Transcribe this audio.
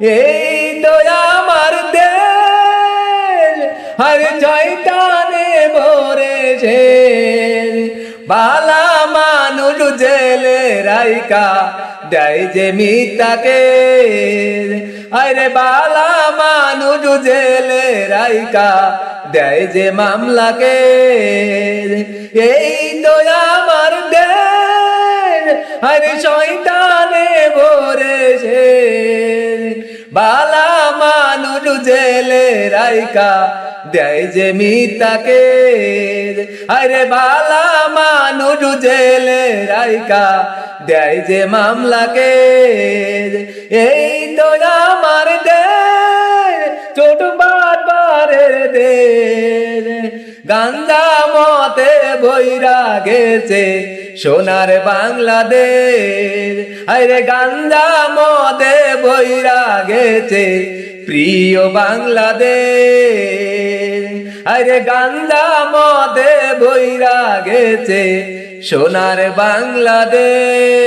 এই তো আমার দেশ, হর জয়তানে ভরেছে বালা মানুষ জেলে রাইকা, দেয় যে মিতাকে আরে বালা মানুষ জেলে রাইকা, দেয় যে মামলাকে এই তো আমার দেশ আরে বালা মানুষ জেলে রাইকা দেয় যে মিতাকে। আরে বালা মানুষ জেলে রাইকা দেয় যে মামলাকে। এই তো আমার দে ছোট বারবারের দে গান্দা মতে বইরা গেছে সোনার বাংলাদেশ। আরে গান্দা মদে বৈরা গেছে প্রিয় বাংলাদেশ। আরে গান্দা মদে বৈরা গেছে সোনার বাংলাদেশ।